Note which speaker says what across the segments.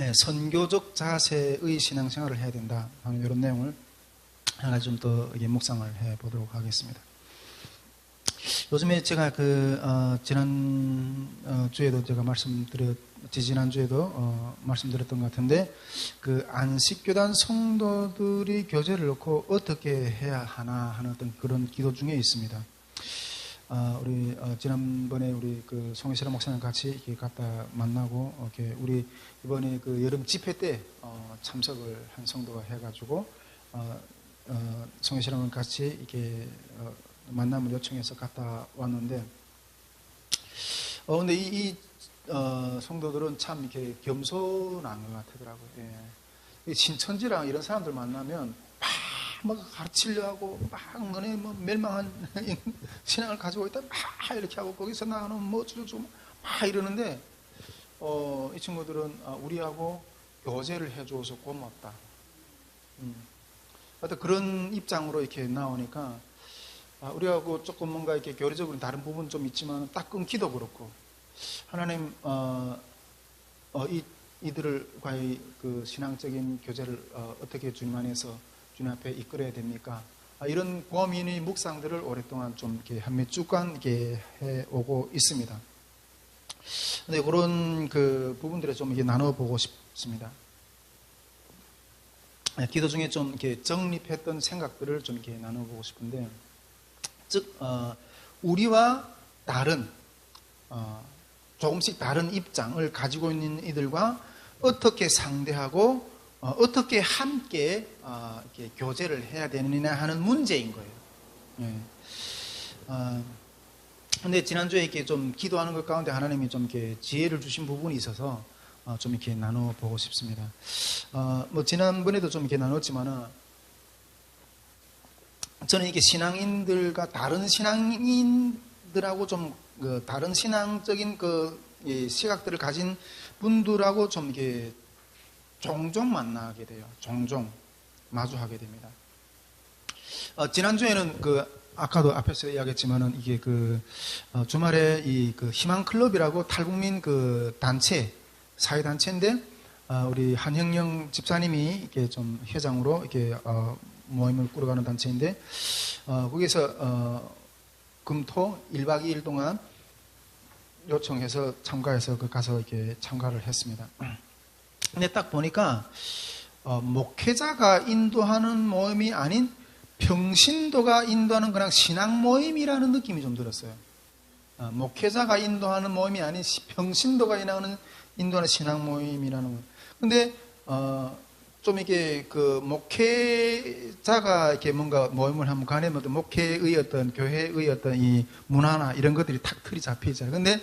Speaker 1: 예, 선교적 자세의 신앙생활을 해야 된다 이런 내용을 하나 좀 더 묵상을 해 보도록 하겠습니다. 요즘에 제가 그 어, 지난 어, 주에도 제가 말씀드렸 지지난 주에도 어, 말씀드렸던 것 같은데 그 안식교단 성도들이 교제를 놓고 어떻게 해야 하나 하는 어떤 그런 기도 중에 있습니다. 아, 우리 어, 지난번에 우리 그 송혜시라 목사님 같이 이렇게 갔다 만나고 이렇게 우리 이번에 그 여름 집회 때 어, 참석을 한 성도가 해가지고 어, 어, 송혜시랑 같이 이렇게 어, 만남을 요청해서 갔다 왔는데 어 근데 이, 이 어, 성도들은 참 이렇게 겸손한 것 같더라고요. 예. 신천지랑 이런 사람들 만나면 막 가르치려 하고 막 너네 뭐 멸망한 신앙을 가지고 있다 막 이렇게 하고 거기서 나는 뭐 어쩌고 막 이러는데 어, 이 친구들은 아, 우리하고 교제를 해줘서 고맙다. 음. 하여튼 그런 입장으로 이렇게 나오니까 아, 우리하고 조금 뭔가 이렇게 교리적으로 다른 부분 좀 있지만 딱 끊기도 그렇고 하나님 어, 어, 이 이들과의 그 신앙적인 교제를 어, 떻게 주님 안에서 주님 앞에 이끌어야 됩니까? 아, 이런 고민의 묵상들을 오랫동안 좀 이렇게 한몇 주간 이렇게 해 오고 있습니다. 근데 그런 그 부분들을 좀 이렇게 나눠보고 싶습니다. 네, 기도 중에 좀 이렇게 정립했던 생각들을 좀 이렇게 나눠보고 싶은데, 즉 어, 우리와 다른 어, 조금씩 다른 입장을 가지고 있는 이들과 어떻게 상대하고 어, 떻게 함께 어, 교제를 해야 되느냐 하는 문제인 거예요. 예. 어, 근데 지난주에 이렇게 좀 기도하는 것 가운데 하나님이 좀 이렇게 지혜를 주신 부분이 있어서 어, 좀 이렇게 나눠보고 싶습니다. 어, 뭐 지난번에도 좀 이렇게 나눴지만은 저는 이게 신앙인들과 다른 신앙인들하고 좀 그 다른 신앙적인 그 시각들을 가진 분들하고 좀 이게 종종 만나게 돼요. 종종 마주하게 됩니다. 어, 지난주에는 그 아까도 앞에서 이야기했지만은 이게 그 어, 주말에 이 그 희망 클럽이라고 탈북민 그 단체 사회 단체인데 어, 우리 한형영 집사님이 이렇게 좀 회장으로 이렇게 어, 모임을 꾸려가는 단체인데 어, 거기서 어, 금토 1박 2일 동안 요청해서 참가해서 그 가서 이렇게 참가를 했습니다. 근데 딱 보니까 어, 목회자가 인도하는 모임이 아닌 평신도가 인도하는 그냥 신앙 모임이라는 느낌이 좀 들었어요. 어, 목회자가 인도하는 모임이 아닌 평신도가 인도하는, 인도하는 신앙 모임이라는 거. 근데 어, 좀 이게 그 목회자가 이렇게 뭔가 모임을 하면 간에 뭐 목회의 어떤 교회의 어떤 이 문화나 이런 것들이 탁 틀이 잡히잖아요. 근데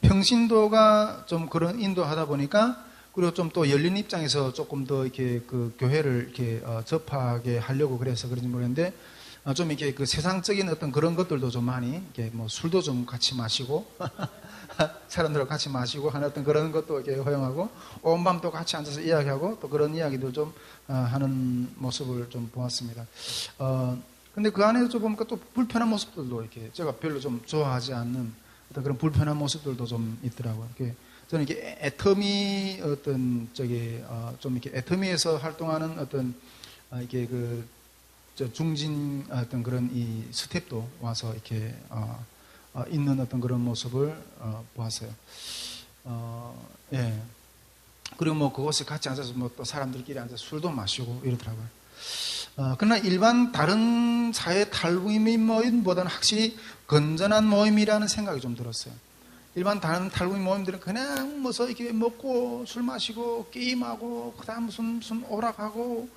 Speaker 1: 평신도가 좀 그런 인도하다 보니까 그리고 좀 또 열린 입장에서 조금 더 이렇게 그 교회를 이렇게 어, 접하게 하려고 그래서 그런지 모르겠는데 어, 좀 이렇게 그 세상적인 어떤 그런 것들도 좀 많이 이렇게 뭐 술도 좀 같이 마시고 사람들과 같이 마시고 하는 어떤 그런 것도 이렇게 허용하고 온 밤 또 같이 앉아서 이야기하고 또 그런 이야기들 좀 어, 하는 모습을 좀 보았습니다. 어 근데 그 안에서 좀 보니까 또 불편한 모습들도 이렇게 제가 별로 좀 좋아하지 않는 어떤 그런 불편한 모습들도 좀 있더라고요. 이렇게 저는 이게 애터미 어떤 저기 어, 좀 이렇게 애터미에서 활동하는 어떤 어, 이게 그 중진 어떤 그런 이 스텝도 와서 이렇게 어, 어, 있는 어떤 그런 모습을 어, 보았어요. 어, 예. 그리고 뭐 그곳에 같이 앉아서 뭐 또 사람들끼리 앉아서 술도 마시고 이러더라고요. 어, 그러나 일반 다른 사회 탈북민 모임보다는 확실히 건전한 모임이라는 생각이 좀 들었어요. 일반 다른 탈북민 모임들은 그냥 뭐서 이렇게 먹고 술 마시고 게임하고 그다음 무슨 무슨 오락하고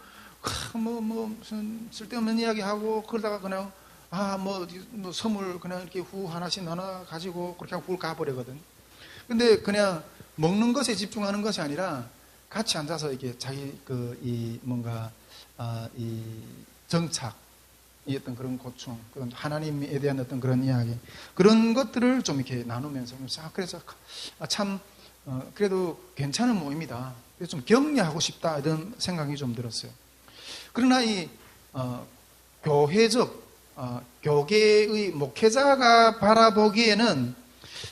Speaker 1: 뭐뭐 뭐 무슨 쓸데없는 이야기하고 그러다가 그냥 아뭐 뭐 선물 그냥 이렇게 후 하나씩 나눠 가지고 그렇게 하고 가버리거든. 근데 그냥 먹는 것에 집중하는 것이 아니라 같이 앉아서 이렇게 자기 그 이 뭔가 아, 이 정착 이 어떤 그런 고충, 그런 하나님에 대한 어떤 그런 이야기, 그런 것들을 좀 이렇게 나누면서, 아, 그래서 아, 참, 어, 그래도 괜찮은 모임이다. 그래서 좀 격려하고 싶다. 이런 생각이 좀 들었어요. 그러나 이, 어, 교회적, 어, 교계의 목회자가 바라보기에는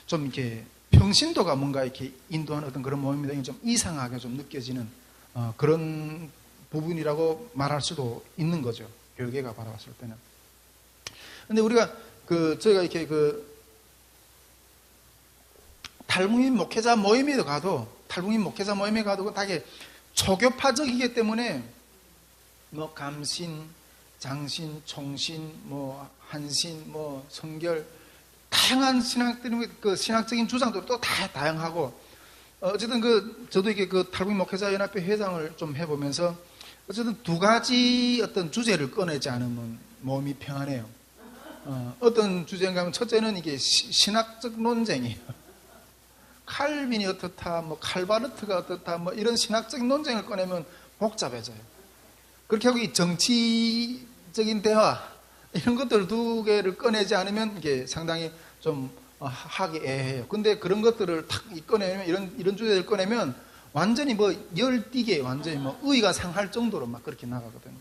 Speaker 1: 좀 이렇게 평신도가 뭔가 이렇게 인도하는 어떤 그런 모임이 좀 이상하게 좀 느껴지는 어, 그런 부분이라고 말할 수도 있는 거죠. 교계가 바라봤을 때는. 근데 우리가 그 저희가 이렇게 그 탈북민 목회자 모임에 가도 탈북민 목회자 모임에 가도 그 다게 초교파적이기 때문에 뭐 감신, 장신, 총신, 뭐 한신, 뭐 성결 다양한 신학들이 그 신학적인 주장도 또 다 다양하고 어쨌든 그 저도 이게 그 탈북민 목회자 연합회 회장을 좀 해보면서 어쨌든 두 가지 어떤 주제를 꺼내지 않으면 몸이 평안해요. 어, 떤 주제인가 하면 첫째는 이게 시, 신학적 논쟁이에요. 칼빈이 어떻다, 뭐 칼바르트가 어떻다, 뭐 이런 신학적인 논쟁을 꺼내면 복잡해져요. 그렇게 하고 이 정치적인 대화 이런 것들 두 개를 꺼내지 않으면 이게 상당히 좀 어, 하기 애해요. 근데 그런 것들을 탁 꺼내면 이런 이런 주제를 꺼내면 완전히 뭐 열띠게 완전히 뭐 의가 상할 정도로 막 그렇게 나가거든요.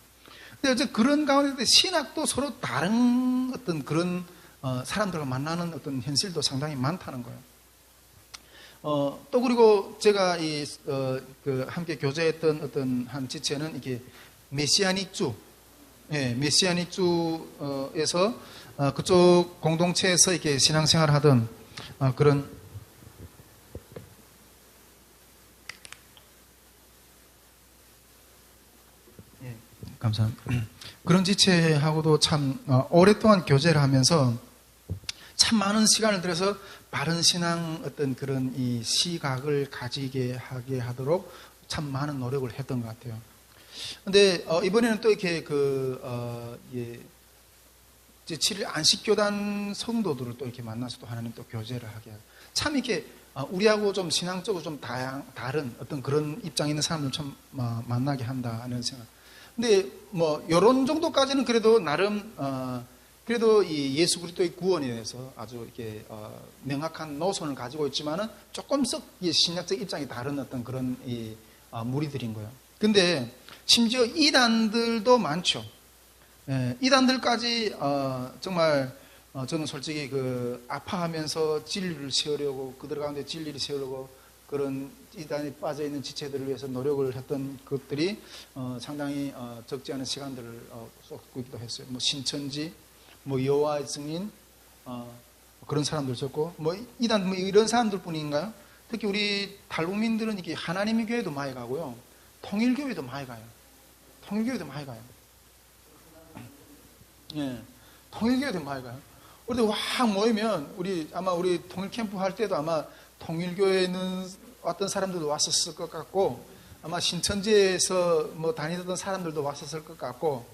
Speaker 1: 근데 어제 그런 가운데 신학도 서로 다른 어떤 그런 어, 사람들과 만나는 어떤 현실도 상당히 많다는 거예요. 어, 또 그리고 제가 이, 어, 그 함께 교제했던 어떤 한 지체는 이게 메시아닉주, 예, 메시아닉주에서 어, 그쪽 공동체에서 이렇게 신앙생활 하던 어, 그런 감사합니다. 그런 지체하고도 참 어, 오랫동안 교제를 하면서 참 많은 시간을 들여서 바른 신앙 어떤 그런 이 시각을 가지게 하게 하도록 참 많은 노력을 했던 것 같아요. 근데 어, 이번에는 또 이렇게 그 어, 예, 7일 안식교단 성도들을 또 이렇게 만나서 또 하나님 또 교제를 하게 하고 참 이렇게 어, 우리하고 좀 신앙적으로 좀 다양, 다른 어떤 그런 입장에 있는 사람들 참 어, 만나게 한다는 생각. 근데 뭐 이런 정도까지는 그래도 나름 어, 그래도 이 예수 그리스도의 구원에 대해서 아주 이렇게 어, 명확한 노선을 가지고 있지만은 조금 씩 신약적 입장이 다른 어떤 그런 이 어, 무리들인 거예요. 근데 심지어 이단들도 많죠. 예, 이단들까지 어, 정말 어, 저는 솔직히 그 아파하면서 진리를 세우려고 그들 가운데 진리를 세우려고 그런 이단에 빠져 있는 지체들을 위해서 노력을 했던 것들이 어, 상당히 어, 적지 않은 시간들을 어, 쏟기도 했어요. 뭐 신천지, 뭐 여호와의 증인 어, 그런 사람들 있었고 뭐 이단 뭐 이런 사람들뿐인가요? 특히 우리 탈북민들은 이게 하나님의 교회도 많이 가고요, 통일교회도 많이 가요. 통일교회도 많이 가요. 예, 통일교회도 많이 가요. 우리 확 모이면 우리 아마 우리 통일 캠프 할 때도 아마 통일교회는 왔던 사람들도 왔었을 것 같고 아마 신천지에서 뭐 다니던 사람들도 왔었을 것 같고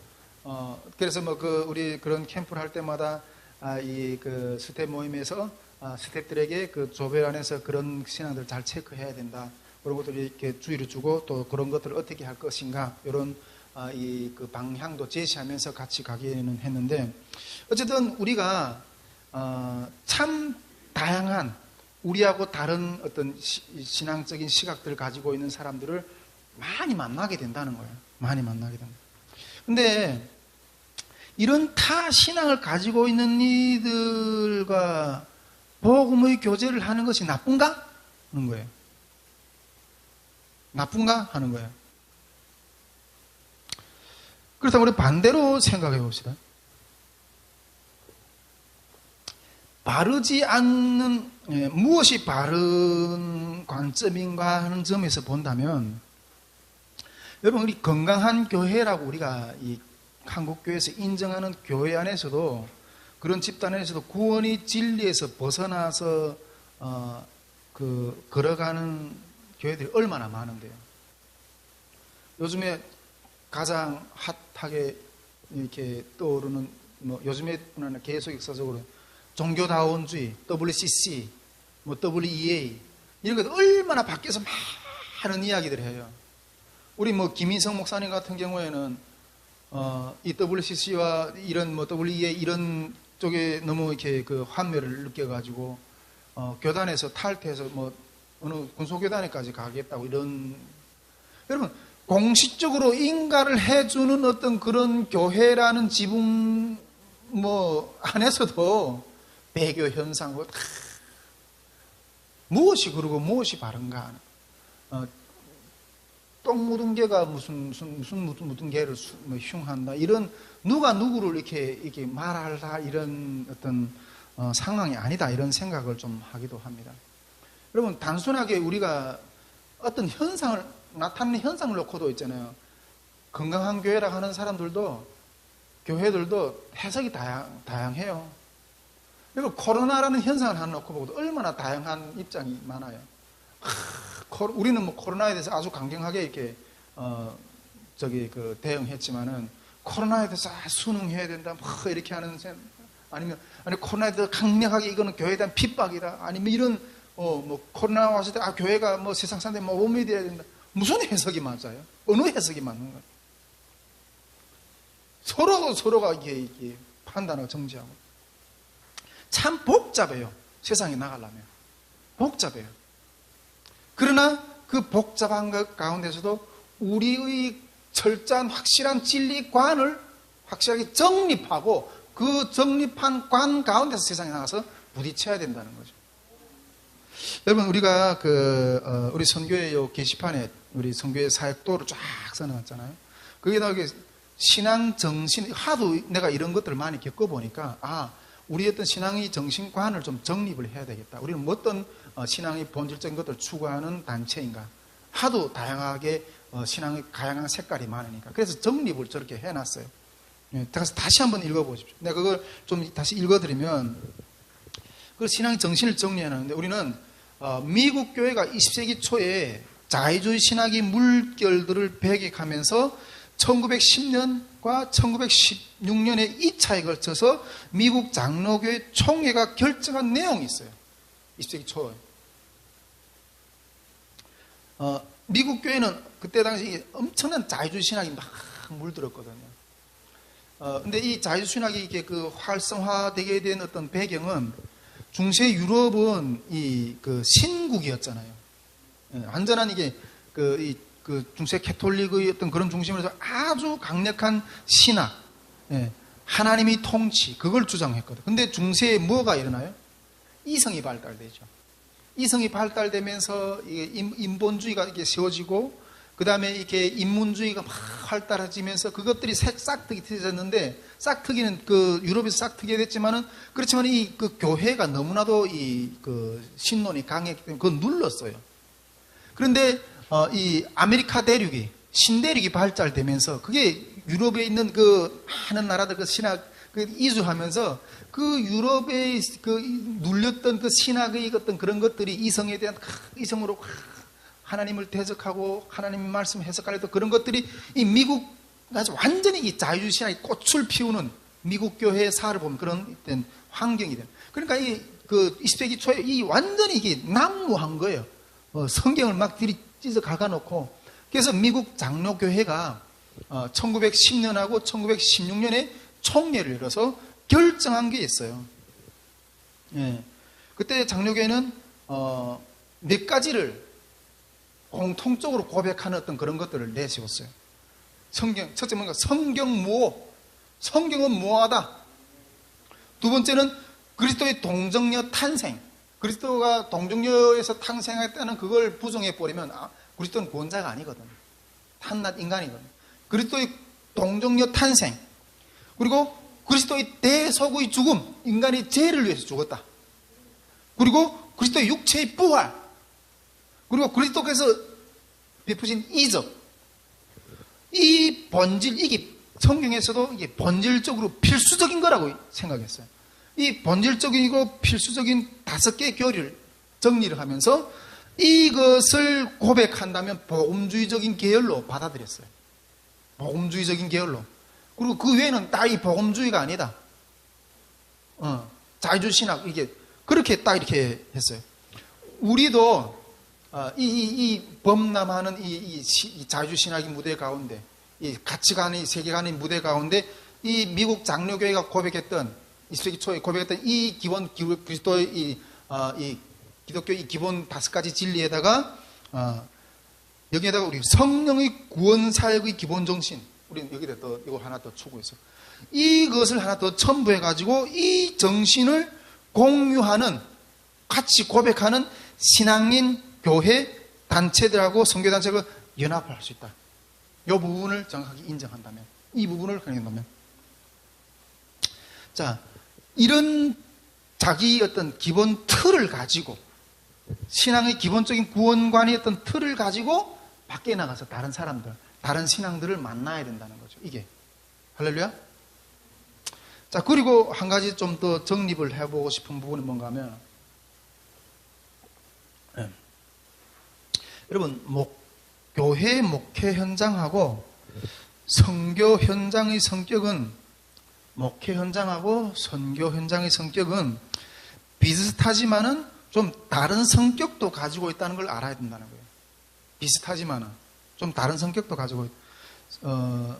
Speaker 1: 어 그래서 뭐 그 우리 그런 캠프를 할 때마다 아, 이 그 스텝 모임에서 아, 스텝들에게 그 조별 안에서 그런 신앙들 잘 체크해야 된다. 그런 것들을 이렇게 주의를 주고 또 그런 것들을 어떻게 할 것인가 이런 아, 이그 방향도 제시하면서 같이 가기는 했는데 어쨌든 우리가 어, 참 다양한 우리하고 다른 어떤 신앙적인 시각들을 가지고 있는 사람들을 많이 만나게 된다는 거예요. 많이 만나게 됩니다. 근데 이런 타 신앙을 가지고 있는 이들과 복음의 교제를 하는 것이 나쁜가? 하는 거예요. 나쁜가? 하는 거예요. 그렇다면 우리 반대로 생각해 봅시다. 바르지 않는 예, 무엇이 바른 관점인가 하는 점에서 본다면 여러분 우리 건강한 교회라고 우리가 이 한국 교회에서 인정하는 교회 안에서도 그런 집단 안에서도 구원이 진리에서 벗어나서 어, 그 걸어가는 교회들이 얼마나 많은데요. 요즘에 가장 핫하게 이렇게 떠오르는 뭐 요즘에 계속 역사적으로 종교다원주의, WCC, 뭐 WEA 이런 것들 얼마나 밖에서 많은 이야기들을 해요. 우리 뭐 김인성 목사님 같은 경우에는 어, 이 WCC와 이런 뭐 WEA 이런 쪽에 너무 이렇게 그 환멸을 느껴가지고 어, 교단에서 탈퇴해서 뭐 어느 군소교단에까지 가겠다고 이런 여러분 공식적으로 인가를 해주는 어떤 그런 교회라는 지붕 뭐 안에서도 배교 현상 뭐 무엇이 그러고 무엇이 바른가 하는. 어, 똥 묻은 개가 무슨 무슨 무슨 묻은, 개를 수- 뭐 흉한다 이런 누가 누구를 이렇게 이렇게 말할다 이런 어떤 어, 상황이 아니다 이런 생각을 좀 하기도 합니다. 여러분 단순하게 우리가 어떤 현상을 나타나는 현상을 놓고도 있잖아요. 건강한 교회라 하는 사람들도 교회들도 해석이 다양, 다양해요. 그리고 코로나라는 현상을 하나 놓고 보고도 얼마나 다양한 입장이 많아요. 하, 코- 우리는 뭐 코로나에 대해서 아주 강경하게 이렇게 어, 저기 그 대응했지만은 코로나에 대해서 아, 순응해야 된다, 뭐 이렇게 하는 생- 아니면 아니 코로나에 대해서 강력하게 이거는 교회에 대한 핍박이다, 아니면 이런 어 뭐 코로나 왔을 때 아 교회가 뭐 세상 사람들 뭐 몸이 돼야 된다. 무슨 해석이 맞아요? 어느 해석이 맞는 거예요? 서로 서로가 이게, 이게 판단하고 정지하고 참 복잡해요. 세상에 나가려면 복잡해요. 그러나 그 복잡한 것 가운데서도 우리의 철저한 확실한 진리관을 확실하게 정립하고 그 정립한 관 가운데서 세상에 나가서 부딪혀야 된다는 거죠. 여러분 우리가 그 어, 우리 선교회 요 게시판에 우리 선교회 사역도를 쫙 써놨잖아요. 거기다 이게 신앙 정신 하도 내가 이런 것들을 많이 겪어보니까 아 우리 어떤 신앙의 정신관을 좀 정립을 해야 되겠다. 우리는 뭐 어떤 어, 신앙의 본질적인 것들을 추구하는 단체인가. 하도 다양하게 어, 신앙의 다양한 색깔이 많으니까 그래서 정립을 저렇게 해놨어요. 예, 그래서 다시 한번 읽어보십시오. 내가 그걸 좀 다시 읽어드리면 그 신앙의 정신을 정리하는데 우리는 어, 미국 교회가 20세기 초에 자유주의 신학의 물결들을 배격하면서 1910년과 1916년에 2차에 걸쳐서 미국 장로교회 총회가 결정한 내용이 있어요. 20세기 초에. 어, 미국 교회는 그때 당시 엄청난 자유주의 신학이 막 물들었거든요. 어, 근데 이 자유주의 신학이 이게 그 활성화되게 된 어떤 배경은 중세 유럽은 이 그 신국이었잖아요. 예, 완전한 이게 그, 이, 그 중세 캐톨릭의 어떤 그런 중심으로 해서 아주 강력한 신학, 예, 하나님의 통치, 그걸 주장했거든. 근데 중세에 뭐가 일어나요? 이성이 발달되죠. 이성이 발달되면서 인본주의가 이렇게 세워지고, 그 다음에 이렇게 인문주의가 막 활달해지면서 그것들이 색- 싹트기 트졌는데, 싹트기는 그 유럽에서 싹트게 됐지만은, 그렇지만 이 그 교회가 너무나도 이 그 신론이 강했기 때문에 그걸 눌렀어요. 그런데 어, 이 아메리카 대륙이 신대륙이 발달되면서 그게 유럽에 있는 그 많은 나라들 그 신학 그 이주하면서 그 유럽에 그 눌렸던 그 신학의 어떤 그런 것들이 이성에 대한 이성으로 하나님을 대적하고 하나님의 말씀 해석하려던 그런 것들이 이 미국 아주 완전히 이 자유주의 신학이 꽃을 피우는 미국 교회의 사를 보면 그런 환경이 된. 그러니까 이 그 20세기 초에 이 완전히 이게 난무한 거예요. 어, 성경을 막 들이 찢어 갉아놓고 그래서 미국 장로교회가 어, 1910년하고 1916년에 총회를 열어서 결정한 게 있어요. 예. 그때 장로교회는 어, 몇 가지를 공통적으로 고백하는 어떤 그런 것들을 내세웠어요. 성경, 첫째 뭔가 성경 무호. 성경은 무호하다. 두 번째는 그리스도의 동정녀 탄생. 그리스도가 동정녀에서 탄생했다는 그걸 부정해 버리면 아, 그리스도는 구원자가 아니거든. 탄낫 인간이거든. 그리스도의 동정녀 탄생. 그리고 그리스도의 대속의 죽음. 인간이 죄를 위해서 죽었다. 그리고 그리스도의 육체의 부활. 그리고 그리스도께서 베푸신 이적. 이 본질, 이게 성경에서도 이게 본질적으로 필수적인 거라고 생각했어요. 이 본질적이고 필수적인 다섯 개의 교리를 정리를 하면서 이것을 고백한다면 복음주의적인 계열로 받아들였어요. 복음주의적인 계열로. 그리고 그 외에는 다이 복음주의가 아니다. 어, 자유주의 신학, 이게 그렇게 딱 이렇게 했어요. 우리도 어, 이, 이, 이 범람하는 이, 이, 시- 이 자유주의 신학의 무대 가운데, 이 가치관의 세계관의 무대 가운데 이 미국 장로교회가 고백했던 20세기 초에 고백했던 이 기본 기- 그리스도의 이, 어, 이 기독교의 이 기본 다섯 가지 진리에다가 어, 여기에다가 우리 성령의 구원 사역의 기본 정신, 우리는 여기다 또 이거 하나 더 추구해서 이것을 하나 더 첨부해 가지고 이 정신을 공유하는 같이 고백하는 신앙인 교회 단체들하고 선교 단체가 연합할 수 있다. 이 부분을 정확하게 인정한다면, 이 부분을 확인한다면. 자, 이런 자기 어떤 기본 틀을 가지고, 신앙의 기본적인 구원관의 어떤 틀을 가지고 밖에 나가서 다른 사람들, 다른 신앙들을 만나야 된다는 거죠. 이게. 할렐루야? 자, 그리고 한 가지 좀 더 정립을 해보고 싶은 부분이 뭔가 하면, 예. 여러분, 목, 교회 목회 현장하고 선교 현장의 성격은 목회 현장하고 선교 현장의 성격은 비슷하지만은 좀 다른 성격도 가지고 있다는 걸 알아야 된다는 거예요. 비슷하지만은 좀 다른 성격도 가지고 있, 어,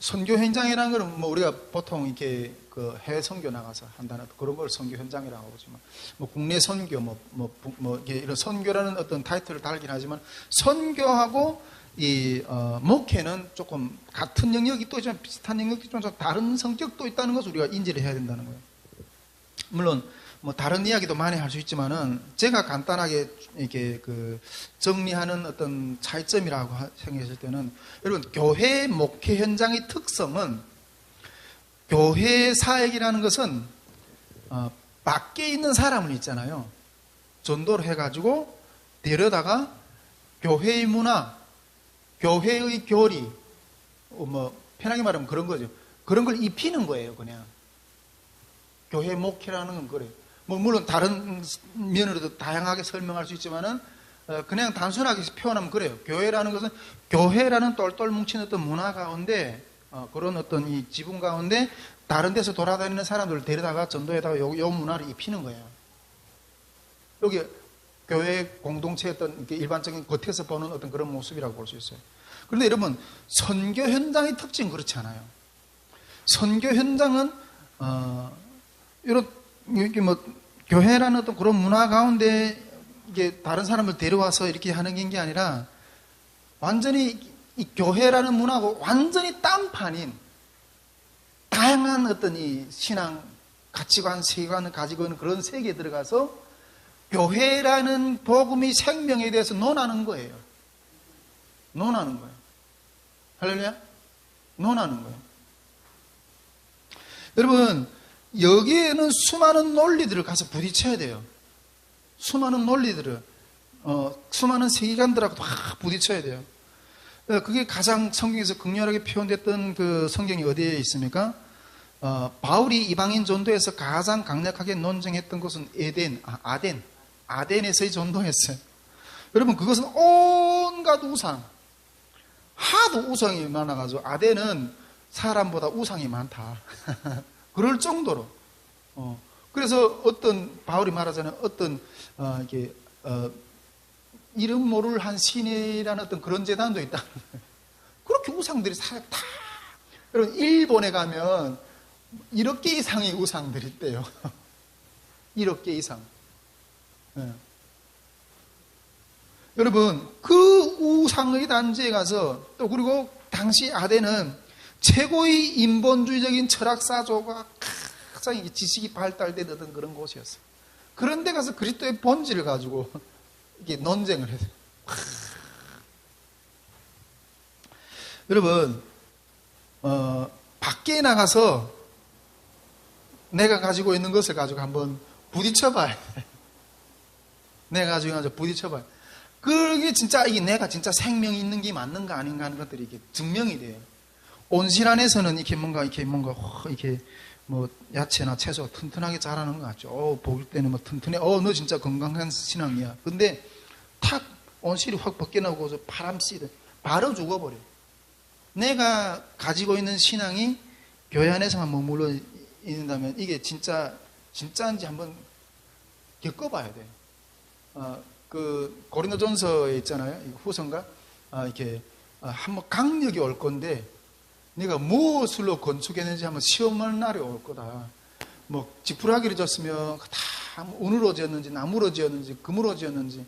Speaker 1: 선교 현장이라는 것은 뭐 우리가 보통 이렇게 그 해외 선교 나가서 한다는 그런 걸 선교 현장이라고 하지만 뭐 국내 선교 뭐뭐뭐 이런 선교라는 어떤 타이틀을 달긴 하지만 선교하고 이 어, 목회는 조금 같은 영역이 또 있지만 비슷한 영역이 좀 다른 성격도 있다는 것을 우리가 인지를 해야 된다는 거예요. 물론 뭐 다른 이야기도 많이 할 수 있지만은 제가 간단하게 이렇게 그 정리하는 어떤 차이점이라고 생각했을 때는 여러분 교회 목회 현장의 특성은 교회 사역이라는 것은 어, 밖에 있는 사람은 있잖아요. 전도를 해가지고 데려다가 교회의 문화, 교회의 교리, 어, 뭐 편하게 말하면 그런 거죠. 그런 걸 입히는 거예요, 그냥. 교회 목회라는 건 그래요. 뭐 물론 다른 면으로도 다양하게 설명할 수 있지만은 어, 그냥 단순하게 표현하면 그래요. 교회라는 것은 교회라는 똘똘 뭉친 어떤 문화 가운데 어, 그런 어떤 이 지분 가운데 다른 데서 돌아다니는 사람들을 데려다가 전도에다가 요, 요 문화를 입히는 거예요. 여기 교회 공동체 어떤 일반적인 겉에서 보는 어떤 그런 모습이라고 볼 수 있어요. 그런데 여러분 선교 현장의 특징은 그렇지 않아요. 선교 현장은 어, 이런 이렇게 뭐 교회라는 어떤 그런 문화 가운데 이게 다른 사람을 데려와서 이렇게 하는 게 아니라 완전히 이 교회라는 문화고 완전히 딴판인 다양한 어떤 이 신앙 가치관, 세계관을 가지고 있는 그런 세계에 들어가서 교회라는 복음의 생명에 대해서 논하는 거예요. 논하는 거예요. 할렐루야? 논하는 거예요. 여러분, 여기에는 수많은 논리들을 가서 부딪혀야 돼요. 수많은 논리들을, 어, 수많은 세계관들하고 다 부딪혀야 돼요. 어, 그게 가장 성경에서 극렬하게 표현됐던 그 성경이 어디에 있습니까? 어, 바울이 이방인 전도에서 가장 강력하게 논쟁했던 것은 에덴, 아, 아덴, 아덴에서의 전도였어요. 여러분, 그것은 온갖 우상, 하도 우상이 많아가지고 아덴은 사람보다 우상이 많다. 그럴 정도로. 어, 그래서 어떤 바울이 말하자면 어떤 어, 이게 어, 이름 모를 한 신이라는 어떤 그런 재단도 있다. 그렇게 우상들이 다 여러분 일본에 가면 1억 개 이상의 우상들이 있대요. 1억 개 이상. 네. 여러분 그 우상의 단지에 가서 또 그리고 당시 아덴은 최고의 인본주의적인 철학사조가 가장 지식이 발달되던 그런 곳이었어요. 그런데 가서 그리스도의 본질을 가지고 이게 논쟁을 해요. 여러분, 어, 밖에 나가서 내가 가지고 있는 것을 가지고 한번 부딪혀봐야 돼. 내가 가지고 부딪혀봐야 돼. 그게 진짜 이게 내가 진짜 생명이 있는 게 맞는가 아닌가 하는 것들이 이게 증명이 돼요. 온실 안에서는 이렇게 뭔가 이렇게 뭔가 이렇게 뭐 야채나 채소가 튼튼하게 자라는 것 같죠. 어, 볼 때는 뭐 튼튼해. 어, 너 진짜 건강한 신앙이야. 근데 탁 온실이 확 벗겨나고서 바람 씨를 바로 죽어버려. 내가 가지고 있는 신앙이 교회 안에서만 머물러 있는다면 이게 진짜 진짜인지 한번 겪어봐야 돼. 어, 그 고린도전서에 있잖아요. 후선가 아, 이렇게 아, 한번 강력이 올 건데 네가 무엇으로 건축했는지 한번 시험하는 날이 올 거다. 뭐 지푸라기를 졌으면 다 운으로 지었는지 나무로 지었는지 금으로 지었는지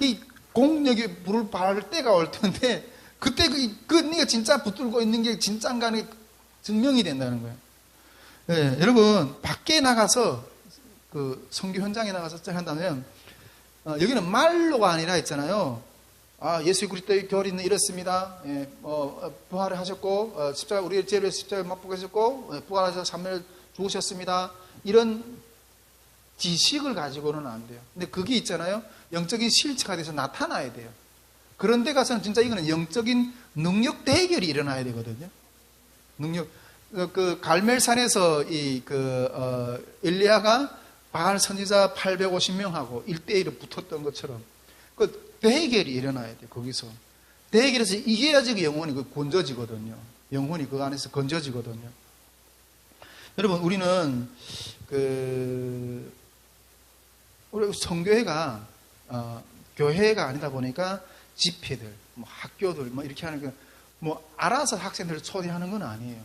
Speaker 1: 이 공력이 불을 바를 때가 올 텐데 그때 그, 그 네가 진짜 붙들고 있는 게는 증명이 된다는 거예요. 네, 여러분 밖에 나가서 그 성교 현장에 나가서 한다면 어, 여기는 말로가 아니라 했잖아요. 아, 예수 그리스도의 교리는 이렇습니다. 예, 어, 어, 부활을 하셨고 어, 십자가 우리의 죄를 십자가에 못 박으셨고 어, 부활하셔서 삶을 죽으셨습니다. 이런 지식을 가지고는 안 돼요. 근데 그게 있잖아요. 영적인 실체가 돼서 나타나야 돼요. 그런 데 가서는 진짜 이거는 영적인 능력 대결이 일어나야 되거든요. 능력 그, 그 갈멜산에서 이그 어, 엘리야가 바알 선지자 850명하고 1대1로 붙었던 것처럼 그 대결이 일어나야 돼 거기서 대결에서 이겨야지 그 영혼이 그 건져지거든요. 영혼이 그 안에서 건져지거든요. 여러분 우리는 그 우리 성교회가 어, 교회가 아니다 보니까 집회들, 뭐 학교들 뭐 이렇게 하는 거 뭐 알아서 학생들을 초대하는 건 아니에요.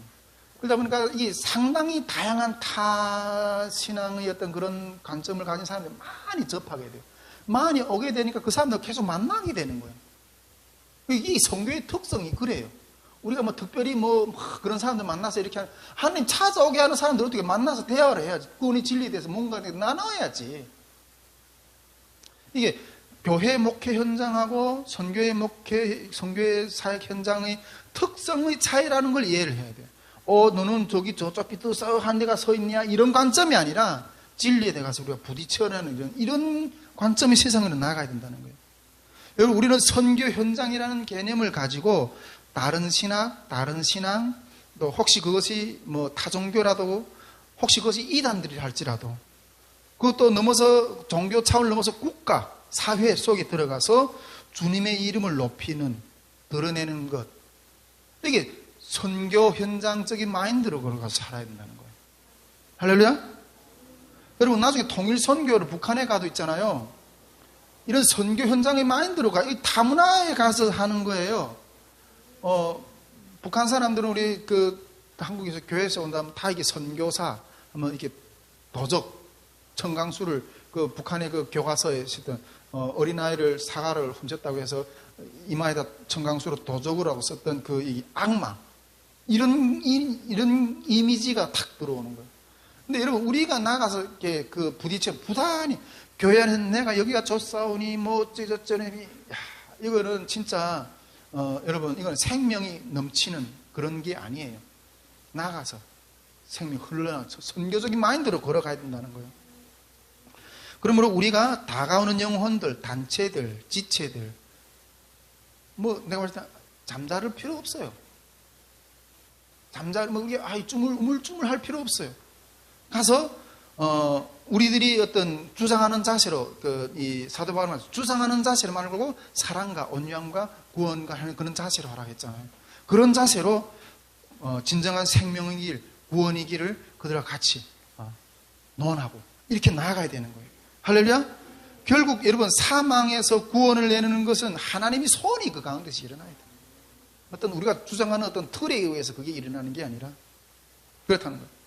Speaker 1: 그러다 보니까 이 상당히 다양한 타 신앙의 어떤 그런 관점을 가진 사람들이 많이 접하게 돼요. 많이 오게 되니까 그 사람들 계속 만나게 되는 거예요. 이 성교의 특성이 그래요. 우리가 뭐 특별히 뭐, 뭐 그런 사람들 만나서 이렇게 하는, 하나님 찾아오게 하는 사람들 어떻게 만나서 대화를 해야지. 구원의 진리에 대해서 뭔가 나눠야지. 이게 교회 목회 현장하고 선교의 목회, 선교의 사역 현장의 특성의 차이라는 걸 이해를 해야 돼요. 어, 너는 저기 저쪽 삐뚤한 데가 서 있냐? 이런 관점이 아니라 진리에 대해서 우리가 부딪혀내는 이런, 이런 관점의 세상으로 나아가야 된다는 거예요. 여러분, 우리는 선교 현장이라는 개념을 가지고 다른 신학, 다른 신앙, 또 혹시 그것이 뭐 타종교라도, 혹시 그것이 이단들이 할지라도, 그것도 넘어서 종교 차원을 넘어서 국가, 사회 속에 들어가서 주님의 이름을 높이는, 드러내는 것. 이게 선교 현장적인 마인드로 걸어가서 살아야 된다는 거예요. 할렐루야? 여러분, 나중에 통일 선교를 북한에 가도 있잖아요. 이런 선교 현장의 마인드로 가, 이 다문화에 가서 하는 거예요. 어, 북한 사람들은 우리 그 한국에서 교회에서 온다면 다 이게 선교사, 하면 이렇게 도적, 청강수를 그 북한의 그 교과서에 쓰던 어, 어린아이를 사과를 훔쳤다고 해서 이마에다 청강수로 하고 썼던 그이 악마. 이런, 이, 이런 이미지가 탁 들어오는 거예요. 근데 여러분, 우리가 나가서 이렇게 그 부딪혀 부단히 교회 안에 내가 여기가 좋사오니 뭐 어쩌저쩌니 야, 이거는 진짜 어, 여러분 이건 생명이 넘치는 그런 게 아니에요. 나가서 생명 흘러나서 선교적인 마인드로 걸어가야 된다는 거예요. 그러므로 우리가 다가오는 영혼들, 단체들, 지체들 뭐 내가 봤을 때 잠자를 필요 없어요. 잠잘 뭐 아이 쭈물 우물쭈물 할 필요 없어요. 가서 어 우리들이 어떤 주장하는 자세로 그 이 사도 바울 말 주장하는 자세를 말고 사랑과 온유함과 구원과 하는 그런 자세로 하라 했잖아요. 그런 자세로 어 진정한 생명의 길, 구원의 길을 그들과 같이 어 논하고 이렇게 나아가야 되는 거예요. 할렐루야. 결국 여러분 사망에서 구원을 내는 것은 하나님이 손이 그 가운데서 일어나야 돼요. 어떤 우리가 주장하는 어떤 틀에 의해서 그게 일어나는 게 아니라 그렇다는 거예요.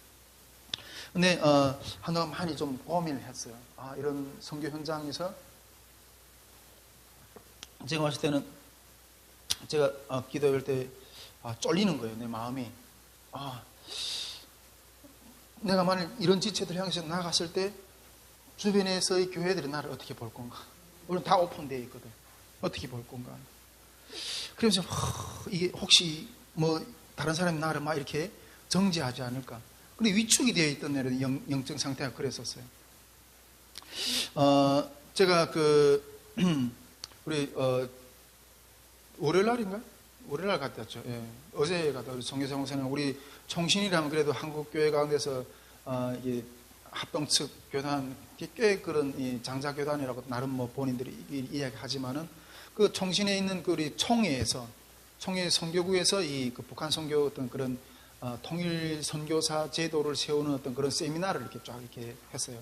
Speaker 1: 근데 어, 한동안 많이 좀 고민을 했어요. 아 이런 성교 현장에서 제가 봤을 때는 제가 어, 기도할 때 아, 쫄리는 거예요. 내 마음이 아 내가 만일 이런 지체들 향해서 나갔을 때 주변에서의 교회들이 나를 어떻게 볼 건가? 물론 다 오픈되어 있거든. 어떻게 볼 건가? 그래서 이게 혹시 뭐 다른 사람이 나를 막 이렇게 정지하지 않을까? 근데 위축이 되어 있던 애는 영, 영적 상태가 그랬었어요. 어, 제가 그 우리 어, 월요일 날인가? 월요일 날 갔다 왔죠. 예. 어제 갔다 우리 성교사공사는 우리 총신이라면 그래도 한국 교회 가운데서 어, 이게 합동 측 교단 꽤 그런 이 장자 교단이라고 나름 뭐 본인들이 이야기하지만은 그 총신에 있는 그 우리 총회에서 총회 선교구에서 이 그 북한 선교 어떤 그런 어, 통일 선교사 제도를 세우는 어떤 그런 세미나를 이렇게 쫙 이렇게 했어요.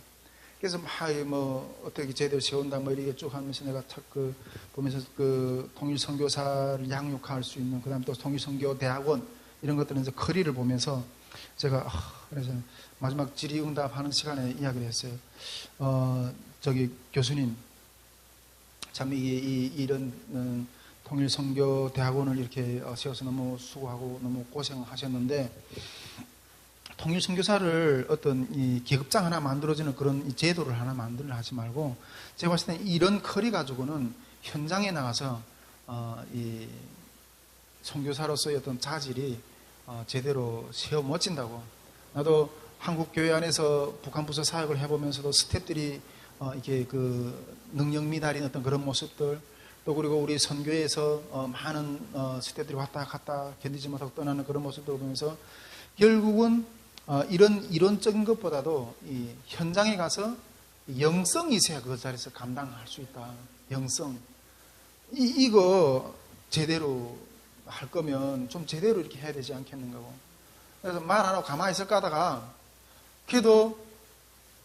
Speaker 1: 그래서 막뭐 어떻게 제도를 세운다 뭐 이렇게 쭉 하면서 내가 탁그 보면서 그 통일 선교사를 양육할 수 있는 그다음 또 통일 선교 대학원 이런 것들은 이제 커리를 보면서 제가 아, 그래서 마지막 질의응답하는 시간에 이야기를 했어요. 어 저기 교수님 참 이, 이, 이 런 음, 통일 선교 대학원을 이렇게 어, 세워서 너무 수고하고 너무 고생하셨는데 통일 선교사를 어떤 이 계급장 하나 만들어주는 그런 이 제도를 하나 만들려 하지 말고 제가 봤을 때 이런 커리 가지고는 현장에 나가서 어, 이 선교사로서의 어떤 자질이 어, 제대로 세워 멋진다고. 나도 한국 교회 안에서 북한 부서 사역을 해보면서도 스탭들이 어, 이게 그 능력 미달인 어떤 그런 모습들 또 그리고 우리 선교에서 어, 많은 어, 스태프들이 왔다 갔다 견디지 못하고 떠나는 그런 모습들을 보면서 결국은 어, 이런 이론적인 것보다도 이 현장에 가서 영성이 있어야 그 자리에서 감당할 수 있다. 영성. 이, 이거 제대로 할 거면 좀 제대로 이렇게 해야 되지 않겠는가고. 그래서 말 안 하고 가만히 있을까 하다가 그래도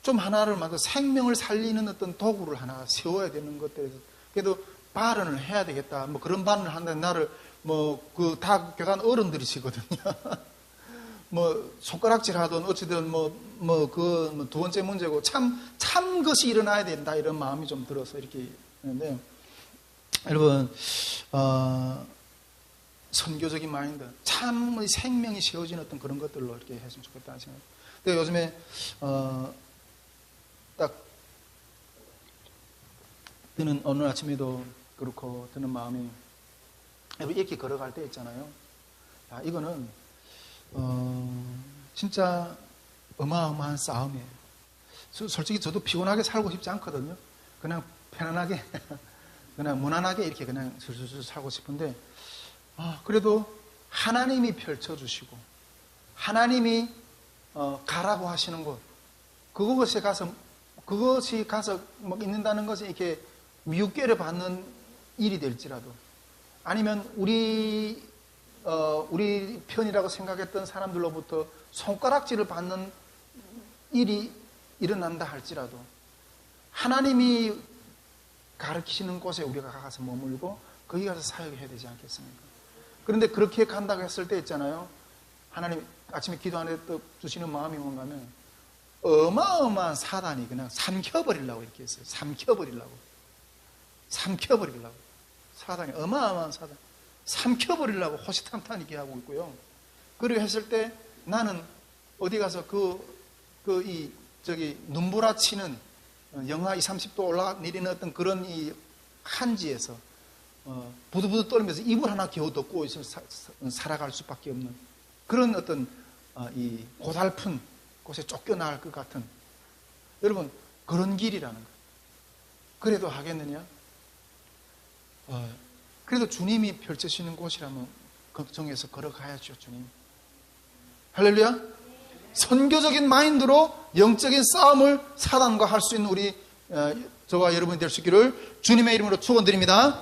Speaker 1: 좀 하나를 만들 생명을 살리는 어떤 도구를 하나 세워야 되는 것들에서 그래도 발언을 해야 되겠다. 뭐 그런 발언을 한다는 나를 뭐 그 다 교단 어른들이시거든요. 뭐 손가락질 하든 어찌든 뭐 뭐 그 두 번째 문제고 참참 것이 일어나야 된다 이런 마음이 좀 들어서 이렇게 했는데 여러분 어 선교적인 마인드 참 생명이 세워진 어떤 그런 것들로 이렇게 했으면 좋겠다는 생각. 근데 요즘에 어 드는 어느 아침에도 그렇고 드는 마음이 이렇게 걸어갈 때 있잖아요. 아 이거는 어, 진짜 어마어마한 싸움이에요. 소- 솔직히 저도 피곤하게 살고 싶지 않거든요. 그냥 편안하게, 그냥 무난하게 이렇게 그냥 슬슬슬 살고 싶은데, 아, 그래도 하나님이 펼쳐주시고, 하나님이 어, 가라고 하시는 곳, 그것에 가서, 그것이 가서 뭐 있는다는 것은 이렇게 미육계를 받는 일이 될지라도, 아니면 우리 어, 우리 편이라고 생각했던 사람들로부터 손가락질을 받는 일이 일어난다 할지라도 하나님이 가르치시는 곳에 우리가 가서 머물고 거기 가서 사역을 해야 되지 않겠습니까? 그런데 그렇게 간다고 했을 때 있잖아요. 하나님 아침에 기도하는데 또 주시는 마음이 뭔가 하면 어마어마한 사단이 그냥 삼켜버리려고 이렇게 했어요. 삼켜버리려고. 삼켜버리려고. 사단이 어마어마한 사단. 삼켜버리려고 호시탐탐 이렇게 하고 있고요. 그리고 했을 때 나는 어디 가서 그, 그, 이, 저기, 눈보라치는 어, 영하 2, 30도 올라 내리는 어떤 그런 이 한지에서 어, 부들부들 떨면서 이불 하나 겨우 덮고 사- 살아갈 수밖에 없는 그런 어떤 어, 이 고달픈 곳에 쫓겨나갈 것 같은 여러분 그런 길이라는 거예요. 그래도 하겠느냐? 어, 그래도 주님이 펼쳐시는 곳이라면 걱정해서 걸어가야죠, 주님. 할렐루야. 선교적인 마인드로 영적인 싸움을 사단과 할 수 있는 우리 어, 저와 여러분이 될 수 있기를 주님의 이름으로 축원드립니다.